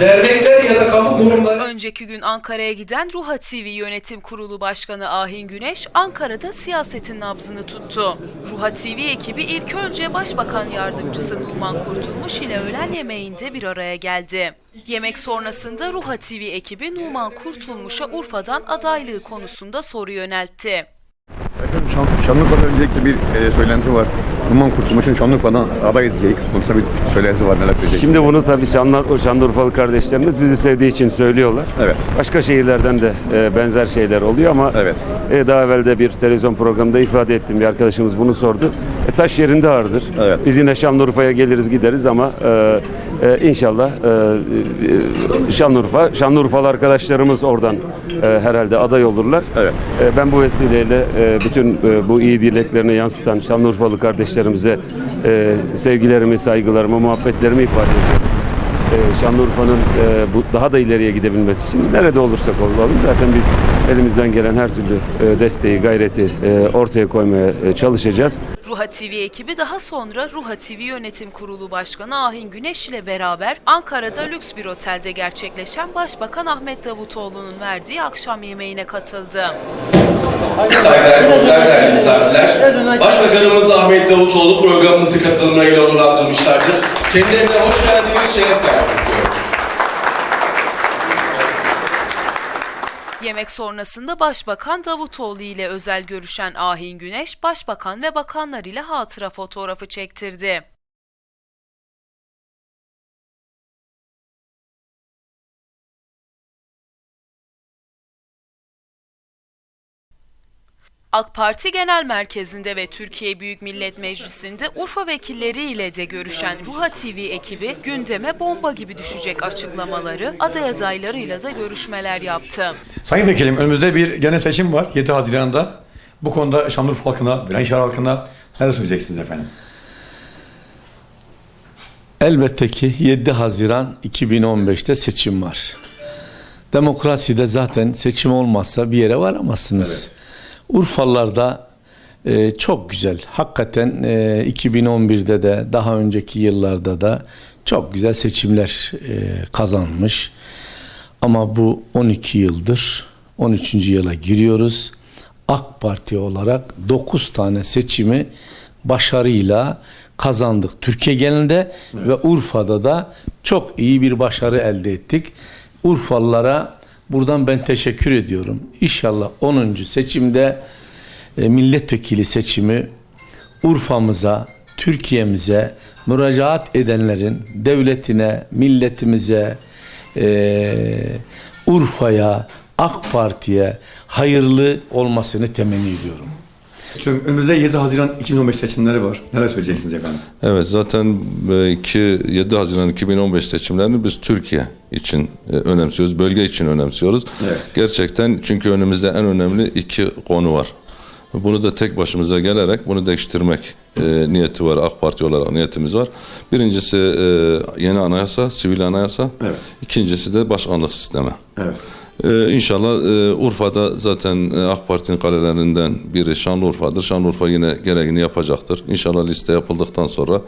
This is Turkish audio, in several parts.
dernekler ya da kamu kurumları Önceki gün Ankara'ya giden Ruha TV Yönetim Kurulu Başkanı Ahin Güneş, Ankara'da siyasetin nabzını tuttu. Ruha TV ekibi ilk önce Başbakan Yardımcısı Numan Kurtulmuş ile öğlen yemeğinde bir araya geldi. Yemek sonrasında Ruha TV ekibi Numan Kurtulmuş'a Urfa'dan adaylığı konusunda soru yöneltti. Şan, Şanlıurfa'da öncelikle bir e, söylenti var. Numan Kurtulmuş'un Şanlıurfa'dan aday edeceği konusunda bir söylenti var. Neler söyleyecek? Şimdi bunu tabii Şanlar, o Şanlıurfalı kardeşlerimiz bizi sevdiği için söylüyorlar. Evet. Başka şehirlerden de e, benzer şeyler oluyor ama Evet. e, daha evvel de bir televizyon programında ifade ettim. Bir arkadaşımız bunu sordu. E, taş yerinde ağırdır. Evet. Biz yine Şanlıurfa'ya geliriz gideriz ama e, e, inşallah e, e, Şanlıurfa, Şanlıurfalı arkadaşlarımız oradan e, herhalde aday olurlar. Evet. E, Ben bu vesileyle e, bütün e, bu iyi dileklerini yansıtan Şanlıurfalı kardeşlerimize e, sevgilerimi, saygılarımı, muhabbetlerimi ifade ediyorum. E, Şanlıurfa'nın e, bu daha da ileriye gidebilmesi için nerede olursak olalım zaten biz elimizden gelen her türlü e, desteği, gayreti e, ortaya koymaya e, çalışacağız. Ruha TV ekibi daha sonra Ruha TV Yönetim Kurulu Başkanı Ahin Güneş ile beraber Ankara'da lüks bir otelde gerçekleşen Başbakan Ahmet Davutoğlu'nun verdiği akşam yemeğine katıldı. Saygıdeğer konuklar, değerli misafirler. Başbakanımız Ahmet Davutoğlu programımızı katılımlarıyla onurlandırmışlardır. Kendilerine hoş geldiniz, şeref verdiniz diyoruz. Yemek sonrasında Başbakan Davutoğlu ile özel görüşen Ahin Güneş, Başbakan ve bakanlar ile hatıra fotoğrafı çektirdi. AK Parti Genel Merkezi'nde ve Türkiye Büyük Millet Meclisi'nde Urfa vekilleri ile de görüşen Ruha TV ekibi gündeme bomba gibi düşecek açıklamaları, aday adaylarıyla da görüşmeler yaptı. Sayın Vekilim önümüzde bir genel seçim var 7 Haziran'da. Bu konuda Şanlıurfa halkına, Viranşehir halkına neler söyleyeceksiniz efendim? Elbette ki 7 Haziran 2015'te seçim var. Demokraside zaten seçim olmazsa bir yere varamazsınız. Urfalılar da e, çok güzel. Hakikaten e, 2011'de de daha önceki yıllarda da çok güzel seçimler e, kazanmış. Ama bu 12 yıldır 13. yıla giriyoruz. AK Parti olarak 9 tane seçimi başarıyla kazandık. Türkiye genelinde ve Urfa'da da çok iyi bir başarı elde ettik. Urfalılara buradan ben teşekkür ediyorum. İnşallah 10. seçimde e, milletvekili seçimi Urfa'mıza, Türkiye'mize müracaat edenlerin devletine, milletimize, e, Urfa'ya, AK Parti'ye hayırlı olmasını temenni ediyorum. Şimdi önümüzde 7 Haziran 2015 seçimleri var. Neler söyleyeceksiniz efendim? Evet zaten e, iki, 7 Haziran 2015 seçimlerini biz Türkiye için e, önemsiyoruz, bölge için önemsiyoruz. Evet. Gerçekten çünkü önümüzde en önemli iki konu var. Bunu da tek başımıza gelerek bunu değiştirmek e, niyeti var, AK Parti olarak niyetimiz var. Birincisi e, yeni anayasa, sivil anayasa. Evet. İkincisi de başkanlık sistemi. Evet. Ee, inşallah e, Urfa'da zaten e, AK Parti'nin kalelerinden biri Şanlıurfa'dır. Şanlıurfa yine gereğini yapacaktır. İnşallah liste yapıldıktan sonra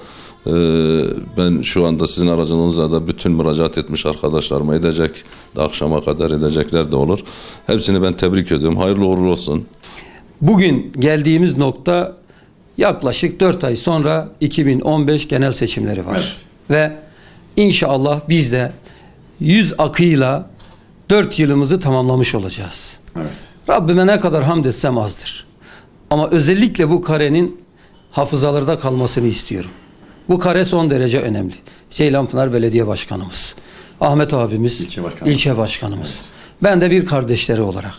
e, ben şu anda sizin aracınızla da bütün müracaat etmiş arkadaşlarıma edecek, de akşama kadar edecekler de olur. Hepsini ben tebrik ediyorum. Hayırlı uğurlu olsun. Bugün geldiğimiz nokta yaklaşık 4 ay sonra 2015 genel seçimleri var. Evet. Ve inşallah biz de yüz akıyla 4 yılımızı tamamlamış olacağız. Evet. Rabbime ne kadar hamd etsem azdır. Ama özellikle bu karenin hafızalarda kalmasını istiyorum. Bu kare son derece önemli. Ceylanpınar Belediye Başkanımız, Ahmet abimiz, İlçe başkanı. ilçe başkanımız. Ben de bir kardeşleri olarak.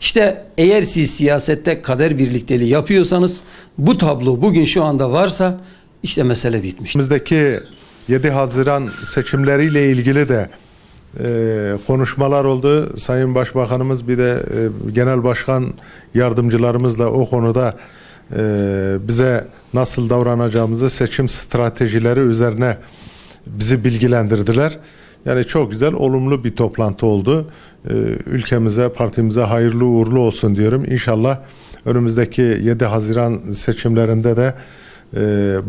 İşte eğer siz siyasette kader birlikteliği yapıyorsanız bu tablo bugün şu anda varsa işte mesele bitmiş. Önümüzdeki 7 Haziran seçimleriyle ilgili de e, konuşmalar oldu. Sayın Başbakanımız bir de e, Genel Başkan yardımcılarımızla o konuda e, bize nasıl davranacağımızı seçim stratejileri üzerine bizi bilgilendirdiler. Yani çok güzel, olumlu bir toplantı oldu. E, ülkemize, partimize hayırlı uğurlu olsun diyorum. İnşallah önümüzdeki 7 Haziran seçimlerinde de e,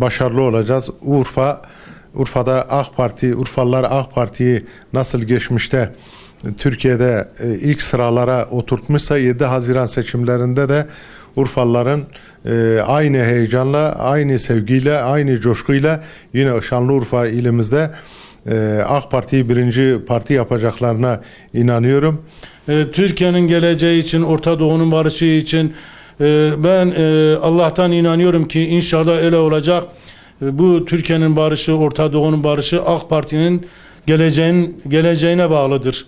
başarılı olacağız. Urfa Urfa'da AK Parti, Urfalılar AK Parti'yi nasıl geçmişte Türkiye'de e, ilk sıralara oturtmuşsa 7 Haziran seçimlerinde de Urfalıların e, aynı heyecanla, aynı sevgiyle, aynı coşkuyla yine Şanlıurfa ilimizde e, AK Parti'yi birinci parti yapacaklarına inanıyorum. E, Türkiye'nin geleceği için, Orta Doğu'nun barışı için e, ben e, Allah'tan inanıyorum ki inşallah öyle olacak. E, Bu Türkiye'nin barışı, Orta Doğu'nun barışı AK Parti'nin geleceğin geleceğine bağlıdır.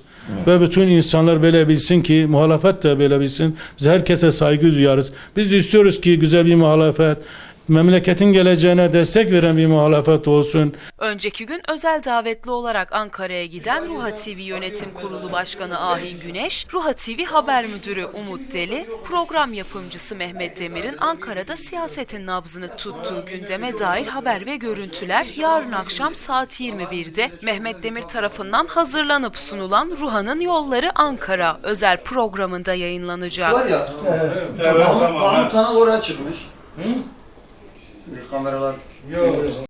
Ve bütün insanlar böyle bilsin ki muhalefet de böyle bilsin. Biz herkese saygı duyarız. Biz istiyoruz ki güzel bir muhalefet, memleketin geleceğine destek veren bir muhalefet olsun. Önceki gün özel davetli olarak Ankara'ya giden Ruha TV Yönetim Kurulu Başkanı Ahin Güneş, Ruha TV Haber Müdürü Umut Deli, program yapımcısı Mehmet Demir'in Ankara'da siyasetin nabzını tuttuğu gündeme dair haber ve görüntüler yarın akşam saat 21'de Mehmet Demir tarafından hazırlanıp sunulan Ruha'nın Yolları Ankara özel programında yayınlanacak. Mahmut Tanal oraya çıkmış. Kameralar